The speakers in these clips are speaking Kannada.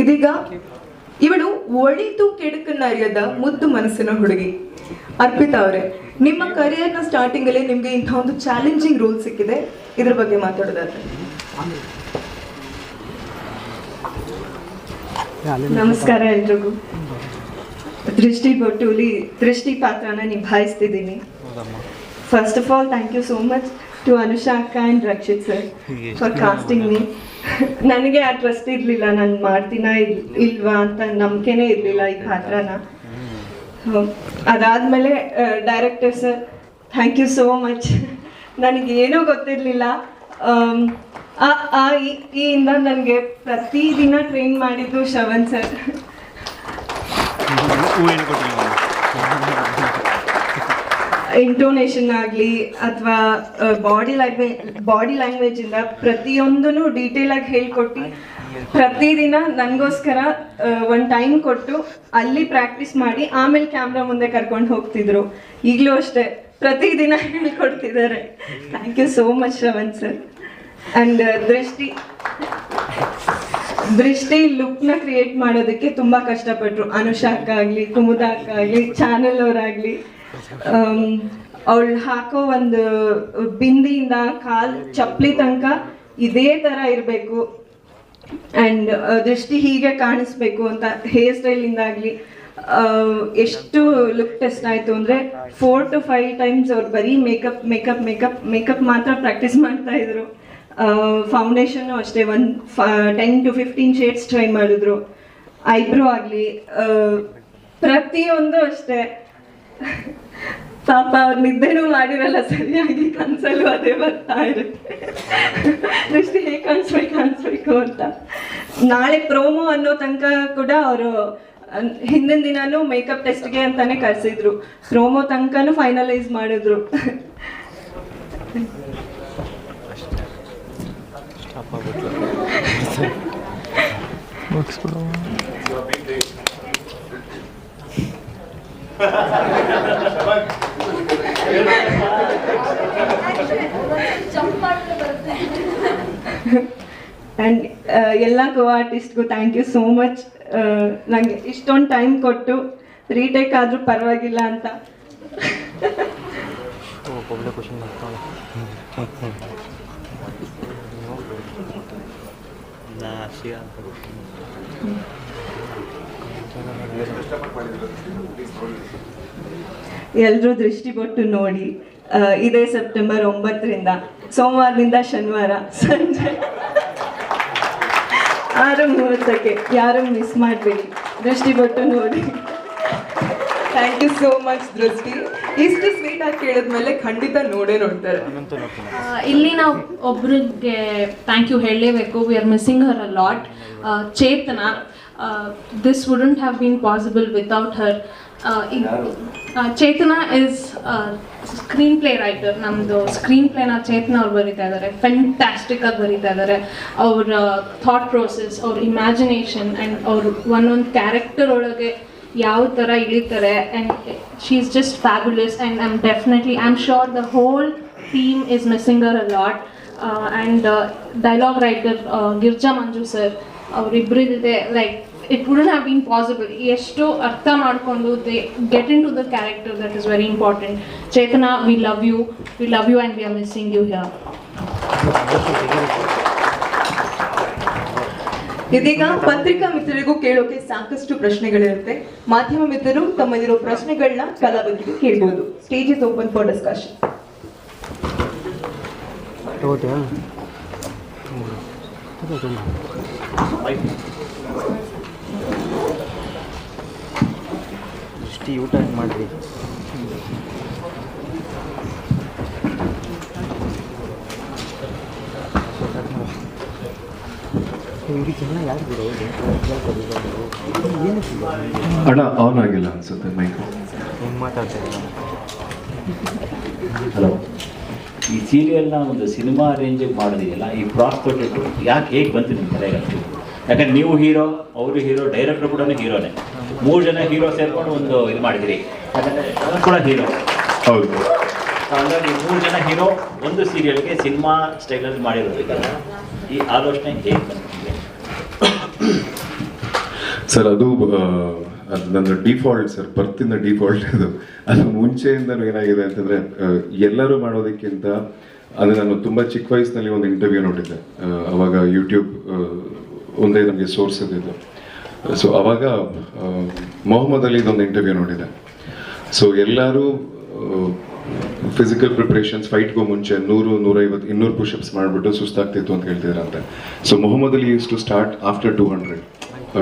ಇದೀಗ ಇವಳು ಒಳಿತು ಕೆಡುಕನ್ನ ಅರಿಯದ ಮುದ್ದು ಮನಸ್ಸಿನ ಹುಡುಗಿ. ಅರ್ಪಿತಾ ಅವರೇ ನಿಮ್ಮ ಕರಿಯರ್ನ ಸ್ಟಾರ್ಟಿಂಗ್ ಅಲ್ಲಿ ನಿಮ್ಗೆ ಇಂಥ ಒಂದು ಚಾಲೆಂಜಿಂಗ್ ರೋಲ್ ಸಿಕ್ಕಿದೆ. ಇದ್ರ ಬಗ್ಗೆ ಮಾತಾಡೋದಾದ್ರೆ. ನಮಸ್ಕಾರ ಎಲ್ರಿಗೂ. ದೃಷ್ಟಿ ಬೊಟ್ಟುಲಿ ದೃಷ್ಟಿ ಪಾತ್ರನ ನಿಭಾಯಿಸ್ತಿದ್ದೀನಿ. First of all thank you so much to ಅನುಷಾಕ and Rakshit sir for casting me ನನಗೆ ಆ ಟ್ರಸ್ಟ್ ಇರಲಿಲ್ಲ ನಾನು ಮಾಡ್ತೀನ ಇಲ್ ಇಲ್ವಾ ಅಂತ ನಂಬಿಕೆನೇ ಇರಲಿಲ್ಲ ಈ ಪಾತ್ರನ ಅದಾದಮೇಲೆ director sir thank you so much ನನಗೆ ಏನೂ ಗೊತ್ತಿರಲಿಲ್ಲ ಆ ಆ ಈ ಇಂದ ನನಗೆ ಪ್ರತಿದಿನ ಟ್ರೈನ್ ಮಾಡಿದ್ದು ಶವನ್ ಸರ್ ಹೂವೇನು ಕೊಟ್ಟಿಲ್ಲ ಇಂಟೋನೇಷನ್ ಆಗಲಿ ಅಥವಾ ಬಾಡಿ ಲ್ಯಾಂಗ್ವೇಜ್ ಬಾಡಿ ಲ್ಯಾಂಗ್ವೇಜಿಂದ ಪ್ರತಿಯೊಂದನ್ನು ಡೀಟೇಲ್ ಆಗಿ ಹೇಳ್ಕೊಟ್ಟು, ಪ್ರತಿದಿನ ನನಗೋಸ್ಕರ ಒಂದು ಟೈಮ್ ಕೊಟ್ಟು ಅಲ್ಲಿ ಪ್ರಾಕ್ಟೀಸ್ ಮಾಡಿ, ಆಮೇಲೆ ಕ್ಯಾಮ್ರಾ ಮುಂದೆ ಕರ್ಕೊಂಡು ಹೋಗ್ತಿದ್ರು. ಈಗಲೂ ಅಷ್ಟೇ, ಪ್ರತಿದಿನ ಹೇಳ್ಕೊಡ್ತಿದ್ದಾರೆ. Thank you so much Shravan sir and Drishti Drishti ಲುಕ್ನ create ಮಾಡೋದಕ್ಕೆ ತುಂಬ ಕಷ್ಟಪಟ್ಟರು ಅನುಷಾ ಅಕ್ಕ ಆಗಲಿ ಕುಮುದ ಅಕ್ಕ ಆಗಲಿ, ಚಾನಲ್ ಅವರಾಗಲಿ ಅವಳು ಹಾಕೋ ಒಂದು ಬಿಂದಿಯಿಂದ ಕಾಲ್ ಚಪ್ಪಲಿ ತನಕ ಇದೇ ಥರ ಇರಬೇಕು. ಆ್ಯಂಡ್ ದೃಷ್ಟಿ ಹೀಗೆ ಕಾಣಿಸ್ಬೇಕು ಅಂತ ಹೇರ್ ಸ್ಟೈಲಿಂದಾಗಲಿ ಎಷ್ಟು ಲುಕ್ ಟೆಸ್ಟ್ ಆಯಿತು ಅಂದರೆ ಫೋರ್ ಟು ಫೈವ್ ಟೈಮ್ಸ್ ಅವ್ರು ಬರೀ ಮೇಕಪ್ ಮೇಕಪ್ ಮೇಕಪ್ ಮೇಕಪ್ ಮಾತ್ರ ಪ್ರಾಕ್ಟೀಸ್ ಮಾಡ್ತಾ ಇದ್ರು. ಫೌಂಡೇಶನ್ನು ಅಷ್ಟೇ ಒಂದು ten to fifteen shades try ಮಾಡಿದ್ರು. ಐಬ್ರೋ ಆಗಲಿ ಪ್ರತಿಯೊಂದು ಅಷ್ಟೇ. ಪಾಪ ಅವ್ರ ನಿದ್ದೆನೂ ಮಾಡಿರಲ್ಲ ಸರಿಯಾಗಿ ಕನ್ಸಲ್ಲೂ ಅದೇ ಬರ್ತಾ ಇರುತ್ತೆ. ದೃಷ್ಟಿ ಹೇಗೆ ಕಾಣಿಸ್ಬೇಕು ಅನ್ಸ್ಬೇಕು ಅಂತ. ನಾಳೆ ಪ್ರೋಮೋ ಅನ್ನೋ ತನಕ ಕೂಡ ಅವರು ಹಿಂದಿನ ದಿನಾನು ಮೇಕಪ್ ಟೆಸ್ಟ್ಗೆ ಅಂತಾನೆ ಕರೆಸಿದ್ರು. ಪ್ರೋಮೋ ತನಕನೂ ಫೈನಲೈಸ್ ಮಾಡಿದ್ರು. ಆ್ಯಂಡ್ ಎಲ್ಲ ಕೋ ಆರ್ಟಿಸ್ಟ್ಗೂ ಥ್ಯಾಂಕ್ ಯು ಸೋ ಮಚ್ ನನಗೆ ಇಷ್ಟೊಂದು ಟೈಮ್ ಕೊಟ್ಟು ರೀಟೇಕ್ ಆದರೂ ಪರವಾಗಿಲ್ಲ ಅಂತ. ಎಲ್ಲರೂ ದೃಷ್ಟಿ ಕೊಟ್ಟು ನೋಡಿ ಇದೇ ಸೆಪ್ಟೆಂಬರ್ ಒಂಬತ್ತರಿಂದ, ಸೋಮವಾರದಿಂದ ಶನಿವಾರ ಸಂಜೆ. ಆರು ಮೂವತ್ತಕ್ಕೆ ಯಾರು ಮಿಸ್ ಮಾಡಬೇಡಿ? ದೃಷ್ಟಿ ಕೊಟ್ಟು ನೋಡಿ. ಥ್ಯಾಂಕ್ ಯು ಸೋ ಮಚ್ ದೃಷ್ಟಿ ಇಷ್ಟು ಸ್ವೀಟ್ ಆಗಿ ಕೇಳಿದ್ಮೇಲೆ ಖಂಡಿತ ನೋಡೇ ನೋಡ್ತಾರೆ. ಇಲ್ಲಿ ನಾವು ಒಬ್ರಿಗೆ ಥ್ಯಾಂಕ್ ಯು ಹೇಳಲೇಬೇಕು. We are missing her a lot Chetana this wouldn't have been possible without her Chetana is screen play writer ನಮ್ಮದು ಸ್ಕ್ರೀನ್ ಪ್ಲೇನ ಚೇತನ ಅವ್ರು ಬರೀತಾ ಇದ್ದಾರೆ ಫ್ಯಾಂಟ್ಯಾಸ್ಟಿಕ್ ಆಗಿ ಬರೀತಾ ಇದ್ದಾರೆ ಅವ್ರ ಥಾಟ್ ಪ್ರೋಸೆಸ್ ಅವ್ರ ಇಮ್ಯಾಜಿನೇಷನ್ ಆ್ಯಂಡ್ ಅವ್ರ ಒಂದೊಂದು ಕ್ಯಾರೆಕ್ಟರ್ ಒಳಗೆ ಯಾವ ಥರ ಇಳಿತಾರೆ and she is just fabulous and I am definitely I am sure the whole team is missing her a lot and dialogue writer Girija Manju sir ಅವರಿಬ್ಬರಿದೆ like it wouldn't have been possible ಎಷ್ಟು ಅರ್ಥ ಮಾಡಿಕೊಂಡು they get into the character that is very important Chetana we love you we love you and we are missing you here ಇದೀಗ ಪತ್ರಿಕಾ ಮಿತ್ರರಿಗೂ ಕೇಳೋಕೆ ಸಾಕಷ್ಟು ಪ್ರಶ್ನೆಗಳಿರುತ್ತೆ. ಮಾಧ್ಯಮ ಮಿತ್ರರು ತಮ್ಮಲ್ಲಿರೋ ಪ್ರಶ್ನೆಗಳನ್ನ ಕಲಾವಿದರಿಗೆ ಕೇಳ್ಬೋದು. Stage is open for discussion ಊಟ ಮಾಡಿರಿ ಇದಕ್ಕೆಲ್ಲ ಯಾರು ಬಿಡೋ ಏನಕ್ಕೆ ಅಣ್ಣ ಆನ್ ಆಗಿಲ್ಲ ಅನ್ಸುತ್ತೆ ಮೈಕ್ ಹಲೋ ಈ ಸೀರಿಯಲ್ನ ಒಂದು ಸಿನಿಮಾ ರೇಂಜಿಗೆ ಮಾಡೋದಿದೆಯಲ್ಲ ಈ ಪ್ರಾಸ್ಪೆಕ್ಟ್ ಯಾಕೆ ಹೇಗೆ ಬಂತು ನಿಮ್ಮ ತಲೆಗೆ ಯಾಕಂದ್ರೆ ನೀವು ಹೀರೋ ಅವರು ಹೀರೋ ಡೈರೆಕ್ಟರ್ ಕೂಡ ಹೀರೋನೇ ಮೂರು ಜನ ಹೀರೋ ಸೇರ್ಕೊಂಡು ಒಂದು ಇದು ಮಾಡಿದಿರಿ. ಯಾಕಂದ್ರೆ ಕೂಡ ಹೀರೋ ಹೌದು. ಹಾಗಾಗಿ ಮೂರು ಜನ ಹೀರೋ ಒಂದು ಸೀರಿಯಲ್ಗೆ ಸಿನಿಮಾ ಸ್ಟೈಲಲ್ಲಿ ಮಾಡಿರೋದಕ್ಕಲ್ಲ ಈ ಆಲೋಚನೆ ಹೇಗೆ ಬಂತು? ಸರ್, ಅದು ಅದು ನನ್ನ ಡಿಫಾಲ್ಟ್ ಸರ್ ಬರ್ತಿನ ಡಿಫಾಲ್ಟ್ ಅದು. ಅದು ಮುಂಚೆಯಿಂದ ಏನಾಗಿದೆ ಅಂತಂದ್ರೆ ಎಲ್ಲರೂ ಮಾಡೋದಕ್ಕಿಂತ ಅದು ನಾನು ತುಂಬ ಚಿಕ್ಕ ವಯಸ್ಸಿನಲ್ಲಿ ಒಂದು ಇಂಟರ್ವ್ಯೂ ನೋಡಿದ್ದೆ. ಅವಾಗ ಯೂಟ್ಯೂಬ್ ಒಂದೇ ನಮಗೆ ಸೋರ್ಸ್ ಇದ್ದಿದ್ದು ಸೊ ಅವಾಗ ಮೊಹಮ್ಮದ್ ಅಲಿ ಇದೊಂದು ಇಂಟರ್ವ್ಯೂ ನೋಡಿದೆ ಸೊ ಎಲ್ಲರೂ ಫಿಸಿಕಲ್ ಪ್ರಿಪ್ರೇಷನ್ಸ್ ಫೈಟ್ಗೂ ಮುಂಚೆ ನೂರು, ನೂರೈವತ್ತು, ಇನ್ನೂರು ಪುಷಪ್ಸ್ ಮಾಡಿಬಿಟ್ಟು ಸುಸ್ತಾಗ್ತಿತ್ತು ಅಂತ ಹೇಳ್ತಿದ್ರಂತೆ. So Muhammad Ali used to start after two hundred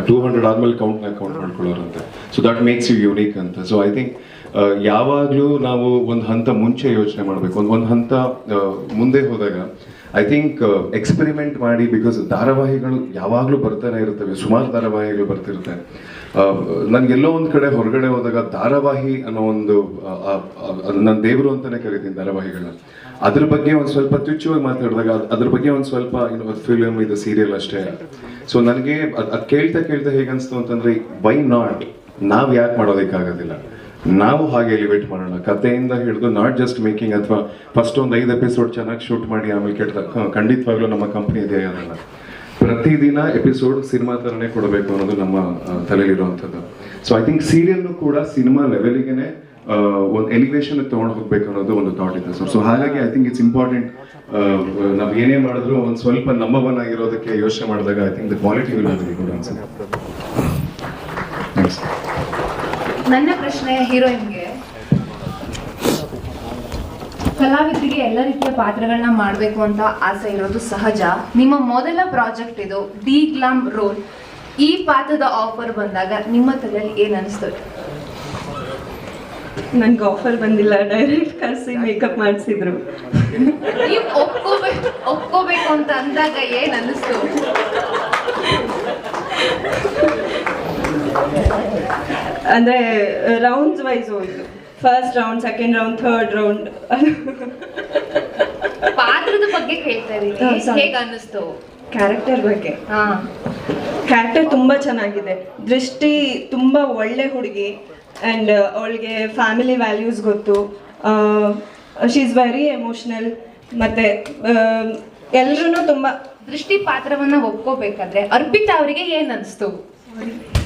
two hundred ಆದ್ಮೇಲೆ ಕೌಂಟ್ನ count ಮಾಡ್ಕೊಳ್ಳೋರಂತೆ. So that makes you unique ಅಂತ. ಸೊ ಐ ಥಿಂಕ್ ಯಾವಾಗಲೂ ನಾವು ಒಂದು ಹಂತ ಮುಂಚೆ ಯೋಚನೆ ಮಾಡಬೇಕು. ಒಂದು ಒಂದು ಹಂತ ಮುಂದೆ ಹೋದಾಗ ಐ ಥಿಂಕ್ ಎಕ್ಸ್ಪೆರಿಮೆಂಟ್ ಮಾಡಿ ಬಿಕಾಸ್ ಧಾರಾವಾಹಿಗಳು ಯಾವಾಗಲೂ ಬರ್ತಾನೆ ಇರ್ತವೆ ಸುಮಾರು ಧಾರಾವಾಹಿಗಳು ಬರ್ತಿರುತ್ತೆ. ನನಗೆಲ್ಲೋ ಒಂದು ಕಡೆ ಹೊರಗಡೆ ಹೋದಾಗ ಧಾರಾವಾಹಿ ಅನ್ನೋ ಒಂದು ನನ್ನ ದೇವರು ಅಂತಲೇ ಕರಿತೀನಿ ಧಾರಾವಾಹಿಗಳನ್ನ. ಅದ್ರ ಬಗ್ಗೆ ಒಂದು ಸ್ವಲ್ಪ ತುಚ್ಚುವಾಗಿ ಮಾತಾಡಿದಾಗ ಅದ್- ಅದ್ರ ಬಗ್ಗೆ ಒಂದು ಸ್ವಲ್ಪ ಫಿಲ್ಮ್ ಇದು ಸೀರಿಯಲ್ ಅಷ್ಟೇ. ಸೊ ನನಗೆ ಅದು ಅದು ಕೇಳ್ತಾ ಕೇಳ್ತಾ ಹೇಗನ್ಸ್ತು ಅಂತಂದ್ರೆ ವೈ ನಾಟ್ ನಾವು ಯಾಕೆ ಮಾಡೋದಕ್ಕಾಗೋದಿಲ್ಲ. ನಾವು ಹಾಗೆ ಎಲಿವೇಟ್ ಮಾಡೋಣ. ಕಥೆಯಿಂದ ಹಿಡಿದು ನಾಟ್ ಜಸ್ಟ್ ಮೇಕಿಂಗ್ ಅಥವಾ ಫಸ್ಟ್ ಒಂದು ಐದು ಎಪಿಸೋಡ್ ಚೆನ್ನಾಗಿ ಶೂಟ್ ಮಾಡಿ ಆಮೇಲೆ ಕೆಟ್ಟ ಖಂಡಿತವಾಗ್ಲೂ ನಮ್ಮ ಕಂಪ್ನಿ ಇದೆ ಅದನ್ನು ಪ್ರತಿದಿನ ಎಪಿಸೋಡ್ ಸಿನಿಮಾ ಥರನೇ ಕೊಡಬೇಕು ಅನ್ನೋದು ನಮ್ಮ ತಲೆಯಲ್ಲಿರುವಂಥದ್ದು. ಸೊ ಐ ಥಿಂಕ್ ಸೀರಿಯಲ್ನು ಕೂಡ ಸಿನಿಮಾ ಲೆವೆಲ್ಗೆ ಒಂದು ಎಲಿವೇಶನ್ ತಗೊಂಡು ಹೋಗ್ಬೇಕು ಅನ್ನೋದು ಒಂದು ಥಾಟ್ ಇದೆ. ಸರ್ ಸೊ ಹಾಗಾಗಿ ಐ ಥಿಂಕ್ ಇಟ್ಸ್ ಇಂಪಾರ್ಟೆಂಟ್ ನಾವು ಏನೇ ಮಾಡಿದ್ರು ಒಂದು ಸ್ವಲ್ಪ ನಂಬರ್ ಆಗಿರೋದಕ್ಕೆ ಯೋಚನೆ ಮಾಡಿದಾಗ I think the quality will good ಅನ್ಸುತ್ತೆ ಥ್ಯಾಂಕ್ಸ್ ನನ್ನ ಪ್ರಶ್ನೆ ಹೀರೋಯಿನ್ಗೆ. ಕಲಾವಿದರಿಗೆ ಎಲ್ಲ ರೀತಿಯ ಪಾತ್ರಗಳನ್ನ ಮಾಡಬೇಕು ಅಂತ ಆಸೆ ಇರೋದು ಸಹಜ. ನಿಮ್ಮ ಮೊದಲ ಪ್ರಾಜೆಕ್ಟ್ ಇದು ಡಿ ಗ್ಲಾಮ್ ರೋಲ್. ಈ ಪಾತ್ರದ ಆಫರ್ ಬಂದಾಗ ನಿಮ್ಮ ತಲೆಯಲ್ಲಿ ಏನ್ ಅನಿಸ್ತದೆ ನನ್ಗೆ ಆಫರ್ ಬಂದಿಲ್ಲ ಡೈರೆಕ್ಟ್ ಕರೆಸಿ ಮೇಕಪ್ ಮಾಡಿಸಿದ್ರು. ನೀವು ಒಪ್ಕೋಬೇಕು ಒಪ್ಕೋಬೇಕು ಅಂತ ಅಂದಾಗ ಏನ್ ಅನಿಸ್ತು? ಅಂದ್ರೆ ರೌಂಡ್ಸ್ ವೈಸ್ ಹೋಯ್ತು first round second round third round ಪಾತ್ರದ ಬಗ್ಗೆ ಹೇಗ ಅನ್ನಿಸ್ತು? ಕ್ಯಾರೆಕ್ಟರ್ ಬಗ್ಗೆ. ಹಾ. ಕ್ಯಾರೆಕ್ಟರ್ ತುಂಬಾ ಚೆನ್ನಾಗಿದೆ. ದೃಷ್ಟಿ ತುಂಬ ಒಳ್ಳೆ ಹುಡುಗಿ ಆ್ಯಂಡ್ ಅವಳಿಗೆ ಫ್ಯಾಮಿಲಿ ವ್ಯಾಲ್ಯೂಸ್ ಗೊತ್ತು. ಶಿ ಇಸ್ ವೆರಿ ಎಮೋಷ್ನಲ್ ಮತ್ತೆ ಎಲ್ರೂ ತುಂಬ ದೃಷ್ಟಿ ಪಾತ್ರವನ್ನ ಒಪ್ಕೋಬೇಕಾದ್ರೆ ಅರ್ಪಿತಾ ಅವರಿಗೆ ಏನ್ ಅನಿಸ್ತು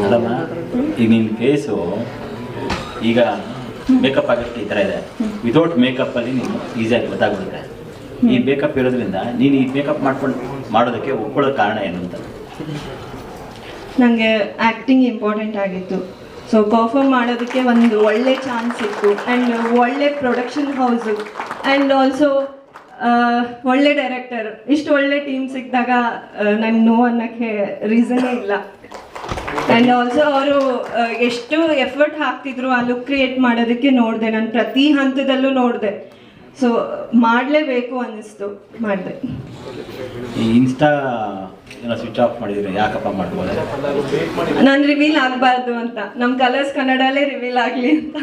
ಮೇಡಮ ಈಗ ನಿನ್ನ ಫೇಸು ಈಗ ಮೇಕಪ್ ಆಗೋಕ್ಕೆ ಈ ಥರ ಇದೆ. ವಿತೌಟ್ ಮೇಕಪ್ಪಲ್ಲಿ ನೀನು ಈಸಿಯಾಗಿ ಗೊತ್ತಾಗ್ಬಿಡುತ್ತೆ. ಈ ಮೇಕಪ್ ಇರೋದ್ರಿಂದ ನೀನು ಈ ಮೇಕಪ್ ಮಾಡ್ಕೊಂಡು ಮಾಡೋದಕ್ಕೆ ಒಪ್ಕೊಳ್ಳೋ ಕಾರಣ ಏನು ಅಂತ? ನನಗೆ ಆ್ಯಕ್ಟಿಂಗ್ ಇಂಪಾರ್ಟೆಂಟ್ ಆಗಿತ್ತು. ಸೊ ಪರ್ಫಾರ್ಮ್ ಮಾಡೋದಕ್ಕೆ ಒಂದು ಒಳ್ಳೆ ಚಾನ್ಸ್ ಇತ್ತು. ಆ್ಯಂಡ್ ಒಳ್ಳೆ ಪ್ರೊಡಕ್ಷನ್ ಹೌಸು ಆ್ಯಂಡ್ ಆಲ್ಸೋ ಒಳ್ಳೆ ಡೈರೆಕ್ಟರ್ ಇಷ್ಟು ಒಳ್ಳೆ ಟೀಮ್ ಸಿಕ್ಕಿದಾಗ ನಂಗೆ ನೋ ಅನ್ನೋಕ್ಕೆ ರೀಸನೇ ಇಲ್ಲ. ಆ್ಯಂಡ್ ಆಲ್ಸೋ ಅವರು ಎಷ್ಟು ಎಫರ್ಟ್ ಹಾಕ್ತಿದ್ರು ಆ ಲುಕ್ ಕ್ರಿಯೇಟ್ ಮಾಡೋದಕ್ಕೆ ನೋಡಿದೆ. ನಾನು ಪ್ರತಿ ಹಂತದಲ್ಲೂ ನೋಡಿದೆ. ಸೊ ಮಾಡಲೇಬೇಕು ಅನ್ನಿಸ್ತು ಮಾಡಿದೆ. ಈ ಇನ್ಸ್ಟಾ ಏನೋ ಸ್ವಿಚ್ ಆಫ್ ಮಾಡಿದ್ರೆ ಯಾಕಪ್ಪ ಮಾಡ್ಬೋದು? ನಾನು ರಿವೀಲ್ ಆಗಬಾರ್ದು ಅಂತ. ನಮ್ಮ ಕಲರ್ಸ್ ಕನ್ನಡಲ್ಲೇ ರಿವೀಲ್ ಆಗಲಿ ಅಂತ.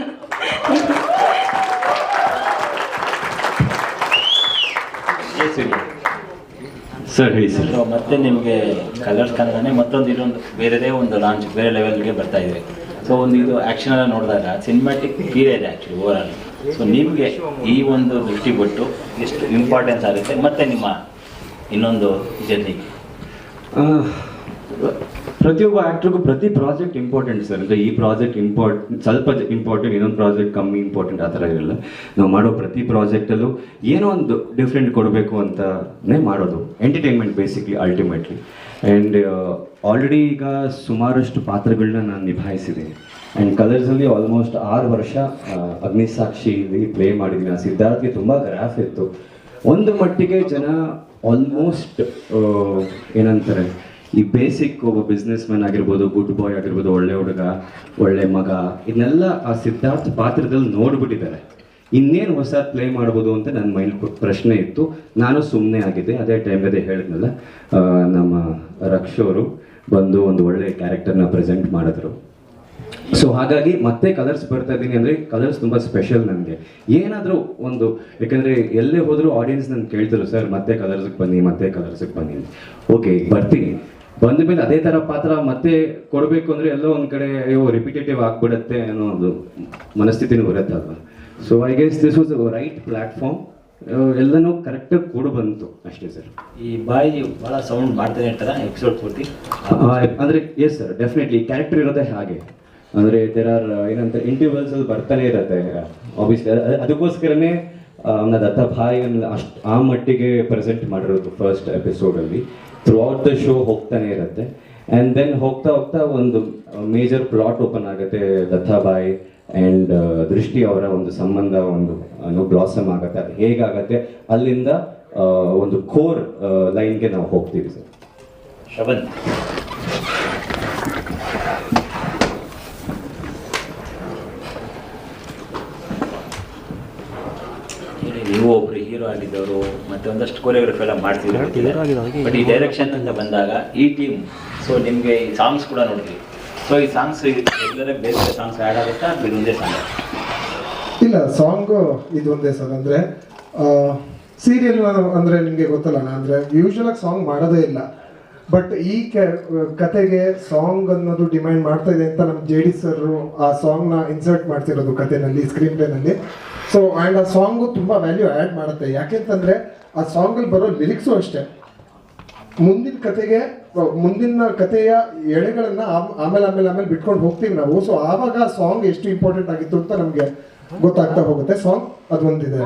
ಸರ್ ಹೇಳಿ ಸರ್ ಸೊ ಮತ್ತೆ ನಿಮಗೆ ಕಲರ್ಸ್ ಕನ್ನಡನೇ ಮತ್ತೊಂದು ಇನ್ನೊಂದು ಬೇರೆದೇ ಒಂದು ಲಾಂಚ್ ಬೇರೆ ಲೆವೆಲ್ಗೆ ಬರ್ತಾ ಇದೆ. ಸೊ ಒಂದು ಇದು ಆ್ಯಕ್ಷನ್ ಎಲ್ಲ ನೋಡಿದಾಗ ಸಿನಿಮ್ಯಾಟಿಕ್ ಫೀಲ್ ಇದೆ ಆ್ಯಕ್ಚುಲಿ ಓವರ್ ಆಲ್ ಸೊ ನಿಮಗೆ ಈ ಒಂದು ದೃಷ್ಟಿ ಬಿಟ್ಟು ಎಷ್ಟು ಇಂಪಾರ್ಟೆನ್ಸ್ ಆಗುತ್ತೆ ಮತ್ತೆ ನಿಮ್ಮ ಇನ್ನೊಂದು ಜರ್ನಿ ಪ್ರತಿಯೊಬ್ಬ ಆ್ಯಕ್ಟ್ರಿಗೂ ಪ್ರತಿ ಪ್ರಾಜೆಕ್ಟ್ ಇಂಪಾರ್ಟೆಂಟ್ ಸರ್. ಅಂದರೆ ಈ ಪ್ರಾಜೆಕ್ಟ್ ಇಂಪಾರ್ಟ್ ಸ್ವಲ್ಪ ಇಂಪಾರ್ಟೆಂಟ್ ಇನ್ನೊಂದು ಪ್ರಾಜೆಕ್ಟ್ ಕಮ್ಮಿ ಇಂಪಾರ್ಟೆಂಟ್ ಆ ಥರ ಇರಲ್ಲ. ನಾವು ಮಾಡೋ ಪ್ರತಿ ಪ್ರಾಜೆಕ್ಟಲ್ಲೂ ಏನೋ ಒಂದು ಡಿಫ್ರೆಂಟ್ ಕೊಡಬೇಕು ಅಂತಲೇ ಮಾಡೋದು. Entertainment basically ultimately and already ಈಗ ಸುಮಾರಷ್ಟು ಪಾತ್ರಗಳನ್ನ ನಾನು ನಿಭಾಯಿಸಿದ್ದೀನಿ ಆ್ಯಂಡ್ ಕಲರ್ಸಲ್ಲಿ ಆಲ್ಮೋಸ್ಟ್ ಆರು ವರ್ಷ ಅಗ್ನಿಸಾಕ್ಷಿಯಲ್ಲಿ ಪ್ಲೇ ಮಾಡಿದ್ದೀನಿ. ಆ ಸಿದ್ಧಾರ್ಥ್ಗೆ ತುಂಬ ಗ್ರಾಫ್ ಇತ್ತು. ಒಂದು ಮಟ್ಟಿಗೆ ಜನ ಆಲ್ಮೋಸ್ಟ್ ಏನಂತಾರೆ ಈ ಬೇಸಿಕ್ ಒಬ್ಬ ಬಿಸ್ನೆಸ್ ಮ್ಯಾನ್ ಆಗಿರ್ಬೋದು ಗುಡ್ ಬಾಯ್ ಆಗಿರ್ಬೋದು, ಒಳ್ಳೆ ಹುಡುಗ, ಒಳ್ಳೆ ಮಗ ಇದನ್ನೆಲ್ಲ ಆ ಸಿದ್ಧಾರ್ಥ ಪಾತ್ರದಲ್ಲಿ ನೋಡ್ಬಿಟ್ಟಿದ್ದಾರೆ. ಇನ್ನೇನು ಹೊಸ ಪ್ಲೇ ಮಾಡ್ಬೋದು ಅಂತ ನನ್ನ ಮೈಂಡ್ ಪ್ರಶ್ನೆ ಇತ್ತು. ನಾನು ಸುಮ್ಮನೆ ಆಗಿದ್ದೆ. ಅದೇ ಟೈಮ್ ಅದೇ ಹೇಳಿದ್ನಲ್ಲ ನಮ್ಮ ರಕ್ಷೋರು ಬಂದು ಒಂದು ಒಳ್ಳೆ ಕ್ಯಾರೆಕ್ಟರ್ನ ಪ್ರೆಸೆಂಟ್ ಮಾಡಿದ್ರು. ಸೊ ಹಾಗಾಗಿ ಮತ್ತೆ ಕಲರ್ಸ್ ಬರ್ತಾ ಇದ್ದೀನಿ ಅಂದರೆ ಕಲರ್ಸ್ ತುಂಬ ಸ್ಪೆಷಲ್ ನನಗೆ. ಏನಾದರೂ ಒಂದು, ಯಾಕಂದರೆ ಎಲ್ಲೇ ಹೋದರೂ ಆಡಿಯನ್ಸ್ ನಾನು ಕೇಳ್ತಿದ್ರು ಸರ್ ಮತ್ತೆ ಕಲರ್ಸಿಗೆ ಬನ್ನಿ, ಮತ್ತೆ ಕಲರ್ಸಿಗೆ ಬನ್ನಿ. ಓಕೆ ಬರ್ತೀನಿ. ಬಂದ ಮೇಲೆ ಅದೇ ತರ ಪಾತ್ರ ಮತ್ತೆ ಕೊಡಬೇಕು ಅಂದ್ರೆ ಎಲ್ಲೋ ಒಂದ್ ಕಡೆ ಅಯ್ಯೋ ರಿಪಿಟೇಟಿವ್ ಆಗ್ಬಿಡತ್ತೆ ಅನ್ನೋ ಒಂದು ಮನಸ್ಥಿತಿನೂ ಬರುತ್ತಲ್ವ so I guess this was right platform ಎಲ್ಲನೂ ಕರೆಕ್ಟಾಗಿ ಕೂಡ ಬಂತು ಅಷ್ಟೇ ಸರ್ ಈ ಬಾಯಿ ಬಹಳ ಸೌಂಡ್ ಮಾಡ್ತಾನೆ ಇರ್ತಾರ ಎಪಿಸೋಡ್ ಪೂರ್ತಿ? ಅಂದ್ರೆ ಎಸ್ ಸರ್ ಡೆಫಿನೆಟ್ಲಿ ಕ್ಯಾರೆಕ್ಟರ್ ಇರೋದೇ ಹಾಗೆ. ಅಂದ್ರೆ ದೇರ್ ಆರ್ ಏನಂತ ಇಂಟರ್ವಲ್ಸ್ ಅಲ್ಲಿ ಬರ್ತಾನೆ ಇರತ್ತೆ ಆಬ್ವಿಯಸ್ಲಿ ಅದಕ್ಕೋಸ್ಕರನೇ ಅವನ ದತ್ತ ಭಾಯ್ ಅಷ್ಟು ಆ ಮಟ್ಟಿಗೆ ಪ್ರೆಸೆಂಟ್ ಮಾಡಿರೋದು ಫಸ್ಟ್ ಎಪಿಸೋಡ್ ಅಲ್ಲಿ. ಥ್ರೂ ಔಟ್ ದ ಶೋ ಹೋಗ್ತಾನೆ ಇರುತ್ತೆ. ಆ್ಯಂಡ್ ದೆನ್ ಹೋಗ್ತಾ ಹೋಗ್ತಾ ಒಂದು ಮೇಜರ್ ಪ್ಲಾಟ್ ಓಪನ್ ಆಗುತ್ತೆ ದತ್ತಾಬಾಯಿ ಆ್ಯಂಡ್ ದೃಷ್ಟಿ ಅವರ ಒಂದು ಸಂಬಂಧ ಒಂದು ಬ್ಲಾಸಮ್ ಆಗುತ್ತೆ. ಅದು ಹೇಗಾಗತ್ತೆ? ಅಲ್ಲಿಂದ ಒಂದು ಕೋರ್ ಲೈನ್ಗೆ ನಾವು ಹೋಗ್ತೀವಿ ಸರ್. ಶಬನ್ ಹೇಳಿ, ನೀವು ಒಬ್ರು ಹೀರೋ ಆಗಿದ್ದವರು ಮತ್ತೆ ಒಂದಷ್ಟು ಕೊರಿಯೋಗ್ರಫಿ ಎಲ್ಲ ಮಾಡ್ತಿದ್ರು ಬಟ್ ಈ ಡೈರೆಕ್ಷನ್ ಅಂತ ಬಂದಾಗ ಈ ಟೀಮ್ ಸೊ ನಿಮಗೆ ಈ ಸಾಂಗ್ಸ್ ಕೂಡ ನೋಡಿದ್ವಿ ಸೊ ಈ ಸಾಂಗ್ಸ್ ಎಲ್ಲರೇ ಬೇರೆ ಸಾಂಗ್ಸ್ ಆ್ಯಡ್ ಆಗುತ್ತಾ? ಇದು ಒಂದೇ ಸಾಂಗ್ ಇಲ್ಲ ಸಾಂಗು ಇದು ಒಂದೇ ಸರ್ ಅಂದರೆ ಸೀರಿಯಲ್ ಅಂದರೆ ನಿಮಗೆ ಗೊತ್ತಲ್ಲ ನಾ ಅಂದರೆ ಯೂಶ್ವಲ್ ಆಗಿ ಸಾಂಗ್ ಮಾಡೋದೇ ಇಲ್ಲ. ಬಟ್ ಈ ಕೆ- ಕತೆಗೆ ಸಾಂಗ್ ಅನ್ನೋದು ಡಿಮ್ಯಾಂಡ್ ಮಾಡ್ತಾ ಇದೆ ಅಂತ ನಮ್ಮ ಜೆ ಡಿ ಸರ್ ಆ ಸಾಂಗ್ನ ಇನ್ಸರ್ಟ್ ಮಾಡ್ತಿರೋದು ಕತೆನಲ್ಲಿ ಸ್ಕ್ರೀನ್ ಪ್ಲೇನಲ್ಲಿ ಸೊ ಆ್ಯಂಡ್ ಆ ಸಾಂಗು ತುಂಬ ವ್ಯಾಲ್ಯೂ ಆ್ಯಡ್ ಮಾಡುತ್ತೆ. ಯಾಕೆಂತಂದರೆ ಆ ಸಾಂಗಲ್ಲಿ ಬರೋ ಲಿರಿಕ್ಸು ಅಷ್ಟೇ. ಮುಂದಿನ ಕತೆಗೆ ಮುಂದಿನ ಕಥೆಯ ಎಳೆಗಳನ್ನು ಆಮೇಲೆ ಆಮೇಲೆ ಆಮೇಲೆ ಬಿಟ್ಕೊಂಡು ಹೋಗ್ತೀವಿ ನಾವು. ಸೊ ಆವಾಗ ಆ ಸಾಂಗ್ ಎಷ್ಟು ಇಂಪಾರ್ಟೆಂಟ್ ಆಗಿತ್ತು ಅಂತ ನಮಗೆ ಗೊತ್ತಾಗ್ತಾ ಹೋಗುತ್ತೆ. ಸಾಂಗ್ ಅದೊಂದಿದೆ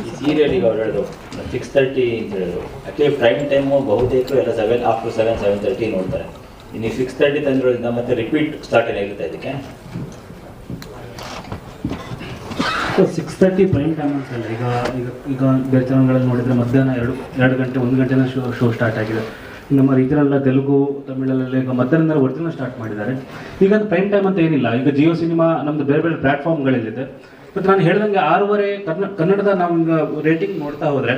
ಈ ಸೀರಿಯಲಿಗೆ ಅವ್ರು ಹೇಳಿದ್ರು ಸಿಕ್ಸ್ ತರ್ಟಿ ಅಂತ ಆ್ಯಕ್ಚುಲಿ ಪ್ರೈಮ್ ಟೈಮು ಬಹುತೇಕ ಎಲ್ಲ seven after seven seven thirty ನೋಡ್ತಾರೆ. ಇನ್ನು ಸಿಕ್ಸ್ ತರ್ಟಿ ತಂದಿರೋದ್ರಿಂದ ಮತ್ತೆ ರಿಪೀಟ್ ಸ್ಟಾರ್ಟ್ ಏನಾಗಿರುತ್ತೆ ಇದಕ್ಕೆ? ಸಿಕ್ಸ್ ತರ್ಟಿ ಪ್ರೈಮ್ ಟೈಮ್ ಅಂತಲ್ಲ ಈಗ ಈಗ ಈಗ ಬೇರೆ ಚಾನಲ್ಗಳಲ್ಲಿ ನೋಡಿದರೆ ಮಧ್ಯಾಹ್ನ ಎರಡು ಎರಡು ಗಂಟೆ, ಒಂದು ಗಂಟೆನ ಶೋ ಶೋ ಸ್ಟಾರ್ಟ್ ಆಗಿದೆ. ನಮ್ಮ ರೀತಿಯಲ್ಲ ತೆಲುಗು, ತಮಿಳಲ್ಲಿ ಈಗ ಮಧ್ಯಾಹ್ನದ ಒರಿಜಿನಲ್ ಸ್ಟಾರ್ಟ್ ಮಾಡಿದ್ದಾರೆ. ಈಗ ಪ್ರೈಮ್ ಟೈಮ್ ಅಂತ ಏನಿಲ್ಲ. ಈಗ ಜಿಯೋ ಸಿನಿಮಾ ನಮ್ಮದು ಬೇರೆ ಬೇರೆ ಪ್ಲಾಟ್ಫಾರ್ಮ್ಗಳಲ್ಲಿದೆ ಮತ್ತು ನಾನು ಹೇಳ್ದಂಗೆ ಆರೂವರೆ ಕನ್ನಡ ಕನ್ನಡದ ನಮ್ಗೆ ರೇಟಿಂಗ್ ನೋಡ್ತಾ ಹೋದರೆ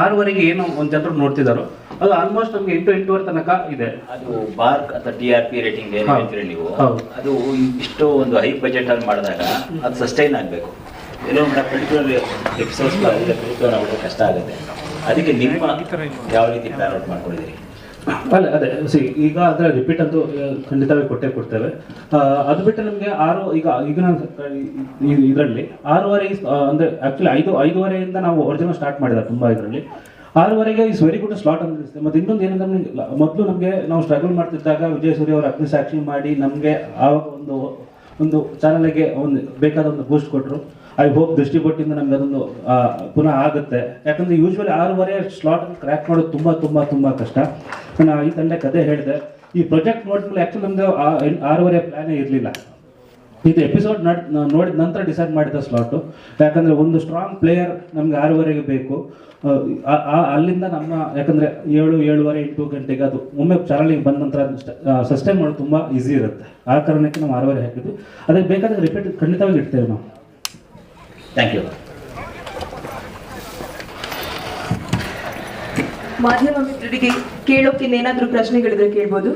ಆರೂವರೆಗೆ ಏನು ಒಂದ್ ಜನರು ನೋಡ್ತಿದಾರೋ ಅದು ಆಲ್ಮೋಸ್ಟ್ ನಮ್ಗೆ ಎಂಟು ಎಂಟೂವರೆ ತನಕ ಇದೆ. ಅದು ಬಾರ್ಕ್ ಅಥವಾ ಟಿ ಆರ್ ಪಿ ರೇಟಿಂಗ್ ಏನು. ಹೇಳ್ತೀರಿ ನೀವು? ಅದು ಇಷ್ಟು ಒಂದು ಹೈ ಬಜೆಟ್ ಅಲ್ಲಿ ಮಾಡಿದಾಗ ಅದು ಸಸ್ಟೈನ್ ಆಗಬೇಕು. ಎಲ್ಲೋ ಒಂದು ಪರ್ಟಿಕ್ಯುಲರ್ ಎಪಿಸೋಡ್ಸ್ ಪರ್ಟಿಕ್ಯುಲರ್ ಆಗೋದು ಕಷ್ಟ ಆಗುತ್ತೆ. ಅದಕ್ಕೆ ನಿಮ್ಮ ಯಾವ ರೀತಿ ಔಟ್ ಮಾಡ್ಕೊಂಡಿದ್ದೀರಿ? ಅಲ್ಲ, ಅದೇ ಸಿ ಈಗ ಅದರ ರಿಪೀಟ್ ಅಂತೂ ಖಂಡಿತವಾಗಿ ಕೊಟ್ಟೇ ಕೊಡ್ತೇವೆ. ಅದು ಬಿಟ್ಟು ನಮಗೆ ಆರು, ಈಗ ಈಗ ನಾನು ಇದರಲ್ಲಿ ಆರೂವರೆ ಅಂದರೆ ಆ್ಯಕ್ಚುಲಿ ಐದು, ಐದುವರೆಯಿಂದ ನಾವು ಒರಿಜಿನಲ್ ಸ್ಟಾರ್ಟ್ ಮಾಡಿದ ತುಂಬ ಇದರಲ್ಲಿ. ಆರೂವರೆಗೆ ಇಸ್ ವೆರಿ ಗುಡ್ ಸ್ಲಾಟ್ ಅನಿಸುತ್ತೆ. ಮತ್ತೆ ಇನ್ನೊಂದು ಏನಂದ್ರೆ ಮೊದಲು ನಮಗೆ ನಾವು ಸ್ಟ್ರಗಲ್ ಮಾಡ್ತಿದ್ದಾಗ ವಿಜಯ ಸೂರ್ಯ ಅವರ ಅಗ್ನಿಸಾಕ್ಷಿ ಮಾಡಿ ನಮಗೆ ಆವಾಗ ಒಂದು ಒಂದು ಚಾನಲ್ಗೆ ಒಂದು ಬೇಕಾದ ಒಂದು ಬೂಸ್ಟ್ ಕೊಟ್ಟರು ಐ ಹೋಪ್ ದೃಷ್ಟಿಪಟ್ಟಿಂದ ನಮ್ಗೆ ಅದೊಂದು ಪುನಃ ಆಗುತ್ತೆ. ಯಾಕಂದ್ರೆ ಯೂಶ್ವಲಿ ಆರೂವರೆ ಸ್ಲಾಟ್ ಕ್ರ್ಯಾಕ್ ಮಾಡೋದು ತುಂಬಾ ತುಂಬಾ ತುಂಬಾ ಕಷ್ಟ. ನಾನು ಈ ತಂಡ ಕತೆ ಹೇಳಿದೆ. ಈ ಪ್ರಾಜೆಕ್ಟ್ ನೋಡಿದ್ಮೇಲೆ ಆ್ಯಕ್ಚುಲಿ ನಮ್ದು ಆರೂವರೆ ಪ್ಲಾನೇ ಇರಲಿಲ್ಲ. ಇದು ಎಪಿಸೋಡ್ ನೋಡಿದ ನಂತರ ಡಿಸೈಡ್ ಮಾಡಿದ ಸ್ಲಾಟು ಯಾಕಂದ್ರೆ ಒಂದು ಸ್ಟ್ರಾಂಗ್ ಪ್ಲೇಯರ್ ನಮ್ಗೆ ಆರೂವರೆಗೆ ಬೇಕು. ಅಲ್ಲಿಂದ ನಮ್ಮ, ಯಾಕಂದ್ರೆ ಏಳು, ಏಳುವರೆ ಎಂಟು ಗಂಟೆಗೆ ಅದು ಒಮ್ಮೆ ಚಾನಲಿಗೆ ಬಂದ ನಂತರ ಸಸ್ಟೈನ್ ಮಾಡೋದು ತುಂಬಾ ಈಸಿ ಇರುತ್ತೆ. ಆ ಕಾರಣಕ್ಕೆ ನಾವು ಆರೂವರೆ ಹಾಕಿದ್ವಿ. ಅದಕ್ಕೆ ಬೇಕಾದ್ರೆ ರಿಪೀಟ್ ಖಂಡಿತವಾಗಿ ಇಡ್ತೇವೆ ನಾವು. ಥ್ಯಾಂಕ್ ಯು ಮಾಧ್ಯಮ ಮಿತ್ರರಿಗೆ ಕೇಳೋಕೆ ಏನಾದರೂ ಪ್ರಶ್ನೆಗಳಿದ್ರೆ ಕೇಳ್ಬೋದು.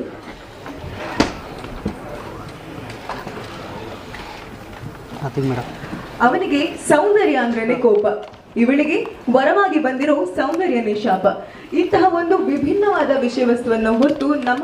ಅವನಿಗೆ ಸೌಂದರ್ಯ ಅಂದ್ರೇನೆ ಕೋಪ. ಇವಳಿಗೆ ವರವಾಗಿ ಬಂದಿರೋ ಸೌಂದರ್ಯನೇ ಶಾಪ. ಇಂತಹ ಒಂದು ವಿಭಿನ್ನವಾದ ವಿಷಯ ವಸ್ತುವನ್ನು ಹೊತ್ತು ನಮ್ಮ